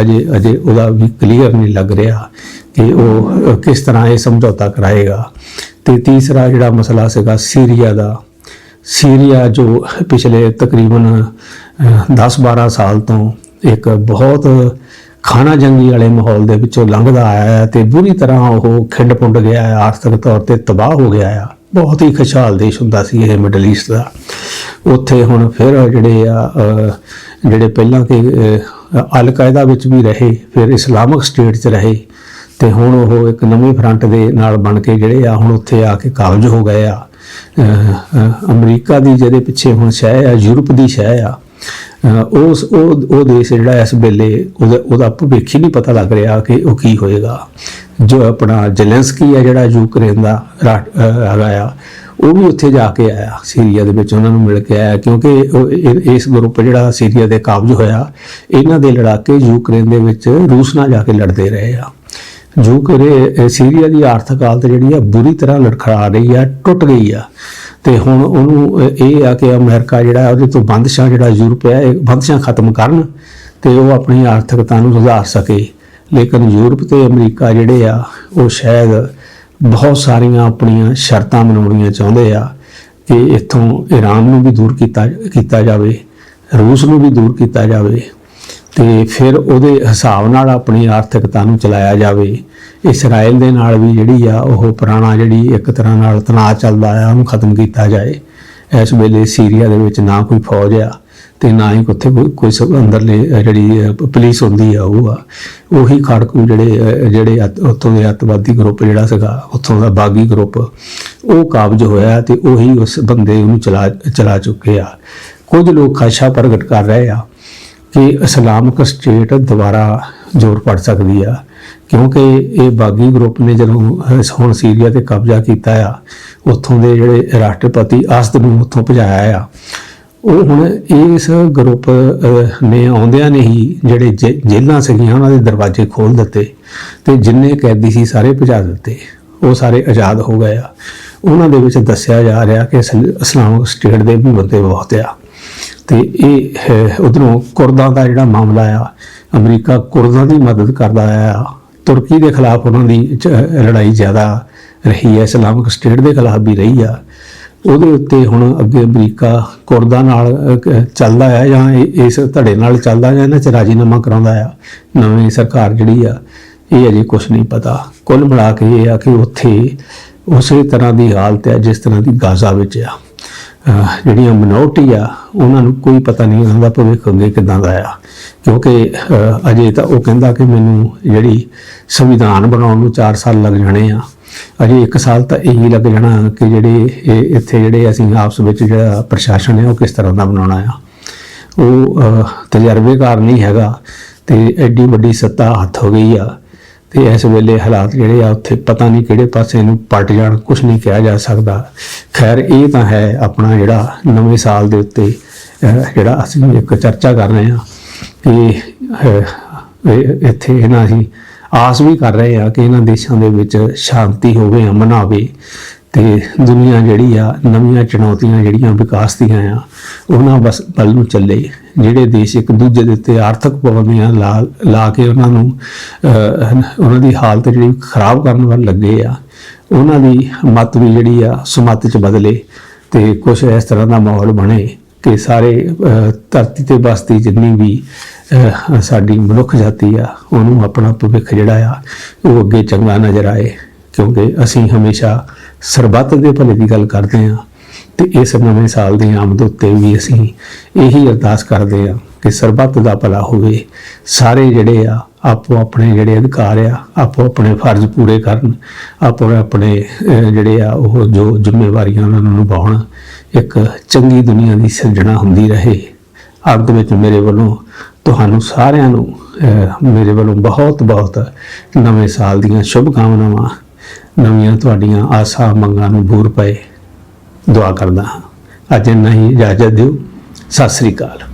ਅਜੇ ਅਜੇ ਉਹਦਾ ਵੀ ਕਲੀਅਰ ਨਹੀਂ ਲੱਗ ਰਿਹਾ ਕਿ ਉਹ ਕਿਸ ਤਰ੍ਹਾਂ ਇਹ ਸਮਝੌਤਾ ਕਰਾਏਗਾ। ਤੇ ਤੀਸਰਾ ਜਿਹੜਾ ਮਸਲਾ ਸੀਗਾ ਸੀਰੀਆ ਦਾ, ਸੀਰੀਆ ਜੋ ਪਿਛਲੇ ਤਕਰੀਬਨ 10-12 ਸਾਲ ਤੋਂ ਇੱਕ ਬਹੁਤ ਖਾਣਾ ਜੰਗੀ ਵਾਲੇ ਮਾਹੌਲ ਦੇ ਵਿੱਚੋਂ ਲੰਘਦਾ ਆਇਆ ਹੈ ਤੇ ਬੁਰੀ ਤਰ੍ਹਾਂ ਉਹ ਖਿੰਡ ਪੁੰਡ ਗਿਆ ਹੈ, ਆਰਥਿਕ ਤੌਰ ਤੇ ਤਬਾਹ ਹੋ ਗਿਆ ਆ ਬਹੁਤ ਹੀ ਖੁਸ਼ਹਾਲ ਦੇਸ਼ ਹੁੰਦਾ ਸੀ ਇਹ ਮਿਡਲ ਈਸਟ ਦਾ। ਉੱਥੇ ਹੁਣ ਫਿਰ ਜਿਹੜੇ ਆ ਜਿਹੜੇ ਪਹਿਲਾਂ ਕਿ ਅਲ ਕਾਇਦਾ ਵਿੱਚ ਵੀ ਰਹੇ, ਫਿਰ ਇਸਲਾਮਿਕ ਸਟੇਟ 'ਚ ਰਹੇ ਤੇ ਹੁਣ ਉਹ ਇੱਕ ਨਵੇਂ ਫਰੰਟ ਦੇ ਨਾਲ ਬਣ ਕੇ ਜਿਹੜੇ ਆ, ਹੁਣ ਉੱਥੇ ਆ ਕੇ ਕਾਬਜ ਹੋ ਗਏ ਆ। ਅਮਰੀਕਾ ਦੀ ਜਿਹਦੇ ਪਿੱਛੇ ਹੁਣ ਸ਼ਹਿ ਆ, ਯੂਰਪ ਦੀ ਸ਼ਹਿ ਆ ਉਸ, ਉਹ ਉਹ ਦੇਸ਼ ਜਿਹੜਾ ਇਸ ਵੇਲੇ ਉਹਦਾ ਉਹਦਾ ਭਵਿੱਖ ਹੀ ਨਹੀਂ ਪਤਾ ਲੱਗ ਰਿਹਾ ਕਿ ਉਹ ਕੀ ਹੋਏਗਾ। ਜੋ ਆਪਣਾ ਜ਼ੈਲੈਂਸਕੀ ਹੈ ਜਿਹੜਾ ਯੂਕਰੇਨ ਦਾ ਰਾ- ਹੈਗਾ ਆ, ਉਹ ਵੀ ਉੱਥੇ ਜਾ ਕੇ ਆਇਆ ਸੀਰੀਆ ਦੇ ਵਿੱਚ ਉਹਨਾਂ ਨੂੰ ਮਿਲ ਕੇ ਆਇਆ, ਕਿਉਂਕਿ ਇਸ ਗਰੁੱਪ ਜਿਹੜਾ ਸੀਰੀਆ ਦੇ ਕਾਬਜ ਹੋਇਆ, ਇਹਨਾਂ ਦੇ ਲੜਾਕੇ ਯੂਕਰੇਨ ਦੇ ਵਿੱਚ ਰੂਸ ਨਾਲ ਜਾ ਕੇ ਲੜਦੇ ਰਹੇ ਆ। ਯੂਕਰੇ ਸੀਰੀਆ ਦੀ ਆਰਥਿਕ ਹਾਲਤ ਜਿਹੜੀ ਆ, ਬੁਰੀ ਤਰ੍ਹਾਂ ਲੜਖੜਾ ਰਹੀ ਆ, ਟੁੱਟ ਗਈ ਆ। ਤੇ ਹੁਣ ਉਹਨੂੰ ਇਹ ਆ ਕਿ ਅਮਰੀਕਾ ਜਿਹੜਾ ਉਹਦੇ ਤੋਂ ਬੰਦਸ਼ਾਂ ਜਿਹੜਾ ਯੂਰਪ ਹੈ ਇਹ ਬੰਦਸ਼ਾਂ ਖਤਮ ਕਰਨ ਤੇ ਉਹ ਆਪਣੀ ਆਰਥਿਕਤਾ ਨੂੰ ਸੁਧਾਰ ਸਕੇ। ਲੇਕਿਨ ਯੂਰਪ ਤੇ ਅਮਰੀਕਾ ਜਿਹੜੇ ਆ, ਉਹ ਸ਼ਾਇਦ ਬਹੁਤ ਸਾਰੀਆਂ ਆਪਣੀਆਂ ਸ਼ਰਤਾਂ ਮਨਾਉਣੀਆਂ ਚਾਹੁੰਦੇ ਆ ਕਿ ਇੱਥੋਂ ਈਰਾਨ ਨੂੰ ਵੀ ਦੂਰ ਕੀਤਾ ਕੀਤਾ ਜਾਵੇ, ਰੂਸ ਨੂੰ ਵੀ ਦੂਰ ਕੀਤਾ ਜਾਵੇ। ਤੇ ਫਿਰ ਉਹਦੇ ਹਿਸਾਬ ਨਾਲ ਆਪਣੀ ਆਰਥਿਕਤਾ ਨੂੰ ਚਲਾਇਆ ਜਾਵੇ। ਇਸਰਾਇਲ ਦੇ ਨਾਲ ਵੀ ਜਿਹੜੀ ਆ, ਉਹ ਪੁਰਾਣਾ ਜਿਹੜੀ ਇੱਕ ਤਰ੍ਹਾਂ ਨਾਲ ਤਣਾਅ ਚੱਲਦਾ ਆ, ਉਹਨੂੰ ਖਤਮ ਕੀਤਾ ਜਾਏ। ਇਸ ਵੇਲੇ ਸੀਰੀਆ ਦੇ ਵਿੱਚ ਨਾ ਕੋਈ ਫੌਜ ਆ ਤੇ ਨਾ ਹੀ ਉੱਥੇ ਕੋਈ ਕੋਈ ਸਭ ਅੰਦਰਲੇ ਜਿਹੜੀ ਪੁਲਿਸ ਹੁੰਦੀ ਆ, ਉਹ ਆ। ਉਹੀ ਖੜਕੂ ਜਿਹੜੇ ਜਿਹੜੇ ਉੱਥੋਂ ਦੇ ਅੱਤਵਾਦੀ ਗਰੁੱਪ ਜਿਹੜਾ ਸੀਗਾ, ਉੱਥੋਂ ਦਾ ਬਾਗੀ ਗਰੁੱਪ, ਉਹ ਕਾਬਜ ਹੋਇਆ ਤੇ ਉਹੀ ਉਸ ਬੰਦੇ ਉਹਨੂੰ ਚਲਾ ਚਲਾ ਚੁੱਕੇ ਆ। ਕੁਝ ਲੋਕ ਖਾਸ਼ਾ ਪ੍ਰਗਟ ਕਰ ਰਹੇ ਆ। ਕਿ ਇਸਲਾਮਿਕ ਸਟੇਟ ਦੁਬਾਰਾ ਜ਼ੋਰ ਪੜ ਸਕਦੀ ਆ, ਕਿਉਂਕਿ ਇਹ ਬਾਗੀ ਗਰੁੱਪ ਨੇ ਜਦੋਂ ਹੁਣ ਸੀਰੀਆ ਤੇ ਕਬਜ਼ਾ ਕੀਤਾ ਆ, ਉੱਥੋਂ ਦੇ ਜਿਹੜੇ ਰਾਸ਼ਟਰਪਤੀ ਅਸਦ ਨੂੰ ਉੱਥੋਂ ਭਜਾਇਆ ਆ, ਉਹ ਹੁਣ ਇਸ ਗਰੁੱਪ ਨੇ ਆਉਂਦਿਆਂ ਨੇ ਹੀ ਜਿਹੜੇ ਜੇ- ਜੇਲ੍ਹਾਂ ਸੀਗੀਆਂ, ਉਹਨਾਂ ਦੇ ਦਰਵਾਜ਼ੇ ਖੋਲ ਦਿੱਤੇ ਤੇ ਜਿੰਨੇ ਕੈਦੀ ਸੀ ਸਾਰੇ ਭਜਾ ਦਿੱਤੇ, ਉਹ ਸਾਰੇ ਆਜ਼ਾਦ ਹੋ ਗਏ ਆ। ਉਹਨਾਂ ਦੇ ਵਿੱਚ ਦੱਸਿਆ ਜਾ ਰਿਹਾ ਕਿ ਇਸਲਾਮਿਕ ਸਟੇਟ ਦੇ ਵੀ ਬੰਦੇ ਬਹੁਤ ਆ। ਤੇ ਇਹ ਉਧਰੋਂ ਕੁਰਦਾਂ ਦਾ ਜਿਹੜਾ ਮਾਮਲਾ ਆ, ਅਮਰੀਕਾ ਕੁਰਦਾਂ ਦੀ ਮਦਦ ਕਰਦਾ ਆ। ਤੁਰਕੀ ਦੇ ਖਿਲਾਫ ਉਹਨਾਂ ਦੀ ਚ- ਲੜਾਈ ਜ਼ਿਆਦਾ ਰਹੀ ਹੈ, ਇਸਲਾਮਿਕ ਸਟੇਟ ਦੇ ਖਿਲਾਫ ਵੀ ਰਹੀ ਆ। ਉਹਦੇ ਉੱਤੇ ਹੁਣ ਅੱਗੇ ਅਮਰੀਕਾ ਕੁਰਦਾਂ ਨਾਲ ਚੱਲਦਾ ਆ ਜਾਂ ਇਹ- ਇਸ ਧੜੇ ਨਾਲ ਚੱਲਦਾ ਜਾਂ ਇਹਨਾਂ ਚ ਰਾਜੀਨਾਮਾ ਕਰਾਉਂਦਾ ਆ। ਨਵੀਂ ਸਰਕਾਰ ਜਿਹੜੀ ਆ, ਇਹ ਅਜੇ ਕੁਝ ਨਹੀਂ ਪਤਾ। ਕੁੱਲ ਮਿਲਾ ਕੇ ਇਹ ਆ ਕਿ ਉੱਥੇ ਉਸੇ ਤਰ੍ਹਾਂ ਦੀ ਹਾਲਤ ਹੈ ਜਿਸ ਤਰ੍ਹਾਂ ਦੀ ਗਾਜ਼ਾ ਵਿੱਚ ਆ। ਜਿਹੜੀਆਂ ਮਿਨੋਰਟੀ ਆ, ਉਹਨਾਂ ਨੂੰ ਕੋਈ ਪਤਾ ਨਹੀਂ ਉਹਨਾਂ ਦਾ ਭਵਿੱਖ ਅੱਗੇ ਕਿਦਾਂ ਦਾ ਆ। ਕਿਉਂਕਿ ਅਜੇ ਤਾਂ ਉਹ ਕਹਿੰਦਾ ਕਿ ਮੈਨੂੰ ਜਿਹੜੀ ਸੰਵਿਧਾਨ ਬਣਾਉਣ ਨੂੰ 4 ਸਾਲ ਲੱਗ ਜਾਣੇ ਆ। ਅਜੇ 1 ਸਾਲ ਤਾਂ ਇਹੀ ਲੱਗ ਜਾਣਾ ਕਿ ਜਿਹੜੇ ਇਹ ਇੱਥੇ ਜਿਹੜੇ ਅਸੀਂ ਆਪਸ ਵਿੱਚ ਜਿਹੜਾ ਪ੍ਰਸ਼ਾਸਨ ਹੈ, ਉਹ ਕਿਸ ਤਰ੍ਹਾਂ ਦਾ ਬਣਾਉਣਾ ਆ। ਉਹ ਤਜਰਬੇਕਾਰ ਨਹੀਂ ਹੈਗਾ ਤੇ ਐਡੀ ਵੱਡੀ ਸੱਤਾ ਹੱਥ ਹੋ ਗਈ ਆ। ਤੇ ਇਸ ਵੇਲੇ ਹਾਲਾਤ ਜਿਹੜੇ ਆ ਉੱਥੇ ਪਤਾ ਨਹੀਂ ਕਿਹੜੇ ਪਾਸੇ ਨੂੰ ਪਟ ਜਾਣ ਕੁਝ ਨਹੀਂ ਕਿਹਾ ਜਾ ਸਕਦਾ। ਖੈਰ ਇਹ ਤਾਂ ਹੈ ਆਪਣਾ ਜਿਹੜਾ ਨਵੇਂ ਸਾਲ ਦੇ ਉੱਤੇ ਜਿਹੜਾ ਅਸੀਂ ਇੱਕ ਚਰਚਾ ਕਰ ਰਹੇ ਹਾਂ ਕਿ ਅਹ, ਇਹ- ਇੱਥੇ ਇਹਨਾਂ ਅਸੀਂ ਆਸ ਵੀ ਕਰ ਰਹੇ ਆ ਕਿ ਇਹਨਾਂ ਦੇਸ਼ਾਂ ਦੇ ਵਿੱਚ ਸ਼ਾਂਤੀ ਹੋਵੇ ਅਮਨ ਆਵੇ। ਤੇ ਦੁਨੀਆ ਜਿਹੜੀ ਆ, ਨਵੀਆਂ ਚੁਣੌਤੀਆਂ ਜਿਹੜੀਆਂ ਵਿਕਾਸ ਦੀਆਂ ਆ, ਉਹਨਾਂ ਬਸ ਵੱਲ ਨੂੰ ਚੱਲੇ। ਜਿਹੜੇ ਦੇਸ਼ ਇੱਕ ਦੂਜੇ ਦੇ ਉੱਤੇ ਆਰਥਿਕ ਪਾਬੰਦੀਆਂ ਲਾ ਲਾ ਕੇ ਉਹਨਾਂ ਨੂੰ ਉਹਨਾਂ ਦੀ ਹਾਲਤ ਜਿਹੜੀ ਖਰਾਬ ਕਰਨ ਵੱਲ ਲੱਗੇ ਆ, ਉਹਨਾਂ ਦੀ ਮਤ ਵੀ ਜਿਹੜੀ ਆ, ਸੁਮਤ ਚ ਬਦਲੇ ਤੇ ਕੁਝ ਇਸ ਤਰ੍ਹਾਂ ਦਾ ਮਾਹੌਲ ਬਣੇ ਕਿ ਸਾਰੇ ਧਰਤੀ ਤੇ ਬਸਤੀ ਜਿੰਨੀ ਵੀ ਸਾਡੀ ਮਨੁੱਖ ਜਾਤੀ ਆ, ਉਹਨੂੰ ਆਪਣਾ ਭਵਿੱਖ ਜਿਹੜਾ ਆ, ਉਹ ਅੱਗੇ ਚੰਗਾ ਨਜ਼ਰ ਆਏ, ਕਿਉਂਕਿ ਅਸੀਂ ਹਮੇਸ਼ਾ ਸਰਬੱਤ ਦੇ ਭਲੇ ਦੀ ਗੱਲ ਕਰਦੇ ਆ ਤੇ ਇਸ ਨਵੇਂ ਸਾਲ ਦੀ ਆਮਦ ਉੱਤੇ ਵੀ ਅਸੀਂ ਇਹੀ ਅਰਦਾਸ ਕਰਦੇ ਆ ਕਿ ਸਰਬੱਤ ਦਾ ਭਲਾ ਹੋਵੇ। ਸਾਰੇ ਜਿਹੜੇ ਆ, ਆਪੋ ਆਪਣੇ ਜਿਹੜੇ ਅਧਿਕਾਰ ਆ, ਆਪੋ ਆਪਣੇ ਫਰਜ਼ ਪੂਰੇ ਕਰਨ, ਆਪੋ ਆਪਣੇ ਜਿਹੜੇ ਆ, ਉਹ ਜੋ ਜ਼ਿੰਮੇਵਾਰੀਆਂ ਉਹਨਾਂ ਨੂੰ ਨਿਭਾਉਣ। ਇੱਕ ਚੰਗੀ ਦੁਨੀਆ ਦੀ ਸਿਰਜਣਾ ਹੁੰਦੀ ਰਹੇ। ਅੰਤ ਵਿੱਚ ਮੇਰੇ ਵੱਲੋਂ ਤੁਹਾਨੂੰ ਸਾਰਿਆਂ ਨੂੰ ਮੇਰੇ ਵੱਲੋਂ ਬਹੁਤ ਬਹੁਤ ਨਵੇਂ ਸਾਲ ਦੀਆਂ ਸ਼ੁਭ ਕਾਮਨਾਵਾਂ ਨਵੀਆਂ ਤੁਹਾਡੀਆਂ ਆਸਾਂ ਮੰਗਾਂ ਨੂੰ ਬੂਰ ਪਏ। ਦੁਆ ਕਰਦਾ ਹਾਂ। ਅੱਜ ਇੰਨਾ ਹੀ ਇਜਾਜ਼ਤ ਦਿਓ। ਸਤਿ ਸ੍ਰੀ ਅਕਾਲ।